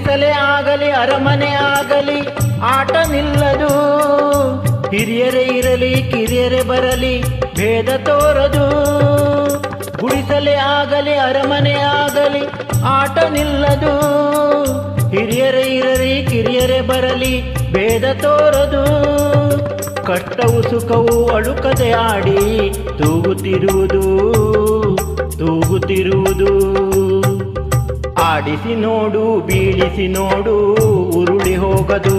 ಗುಡಿಸಲೇ ಆಗಲಿ, ಅರಮನೆ ಆಗಲಿ, ಆಟ ನಿಲ್ಲದು. ಹಿರಿಯರೇ ಇರಲಿ, ಕಿರಿಯರೇ ಬರಲಿ, ಭೇದ ತೋರದು. ಗುಡಿಸಲೆ ಆಗಲಿ, ಅರಮನೆ ಆಗಲಿ, ಆಟ ನಿಲ್ಲದು. ಹಿರಿಯರೇ ಇರಲಿ, ಕಿರಿಯರೇ ಬರಲಿ, ಭೇದ ತೋರದು. ಕಟ್ಟವು ಸುಖವು ಅಳುಕದೆ ಆಡಿ ತೂಗುತ್ತಿರುವುದು ತೂಗುತ್ತಿರುವುದು. ಆಡಿಸಿ ನೋಡು ಬೀಳಿಸಿ ನೋಡು ಉರುಳಿ ಹೋಗದು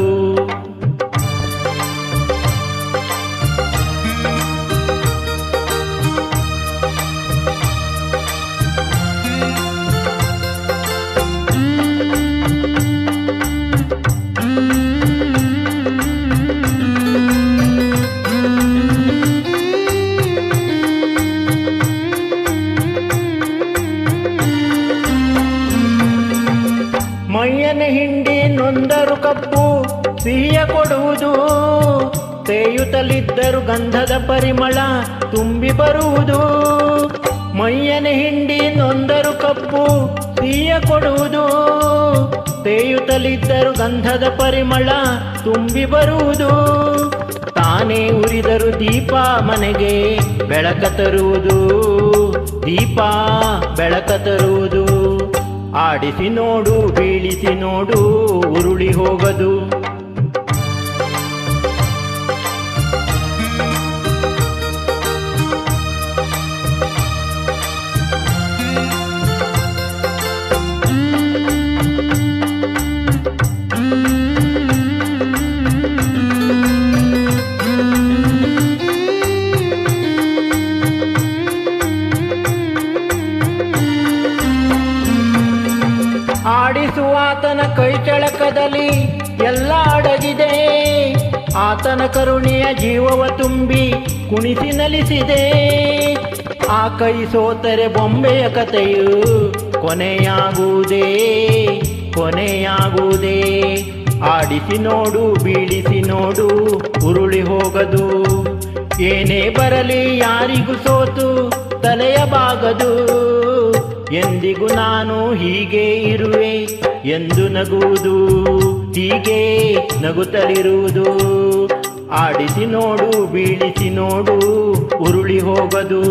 ಹಿಂಡಿ ನೊಂದರು ಕಪ್ಪು ಸಿಹಿಯ ಕೊಡುವುದು. ತೇಯುತ್ತಲಿದ್ದರು ಗಂಧದ ಪರಿಮಳ ತುಂಬಿ ಬರುವುದು. ಮೈಯನ ಹಿಂಡಿ ನೊಂದರು ಕಪ್ಪು ಸಿಹಿಯ ಕೊಡುವುದು. ತೇಯುತ್ತಲಿದ್ದರು ಗಂಧದ ಪರಿಮಳ ತುಂಬಿ ಬರುವುದು. ತಾನೇ ಉರಿದರು ದೀಪ ಮನೆಗೆ ಬೆಳಕ ತರುವುದು. ದೀಪ ಬೆಳಕ ತರುವುದು. ಆಡಿಸಿ ನೋಡು ಬೀಳಿಸಿ ನೋಡು ಉರುಳಿ ಹೋಗದು. ಆಡಿಸುವಾತನ ಕೈ ಚಳಕದಲ್ಲಿ ಎಲ್ಲ ಅಡಗಿದೆ. ಆತನ ಕರುಣೆಯ ಜೀವವ ತುಂಬಿ ಕುಣಿಸಿ ನಲಿಸಿದೆ. ಆ ಕೈ ಸೋತರೆ ಬೊಂಬೆಯ ಕಥೆಯು ಕೊನೆಯಾಗುವುದೇ ಕೊನೆಯಾಗುವುದೇ. ಆಡಿಸಿ ನೋಡು, ಬೀಳಿಸಿ ನೋಡು, ಉರುಳಿ ಹೋಗದು. ಏನೇ ಬರಲಿ ಯಾರಿಗೂ ಸೋತು, ತಲೆಯ ಬಾಗದು. ಎಂದಿಗೂ ನಾನು ಹೀಗೆ ಇರುವೆ ಎಂದು ನಗುವುದು ಹೀಗೆ ನಗುತ್ತಲಿರುವುದು. ಆಡಿಸಿ ನೋಡು ಬೀಳಿಸಿ ನೋಡು ಉರುಳಿ ಹೋಗದು.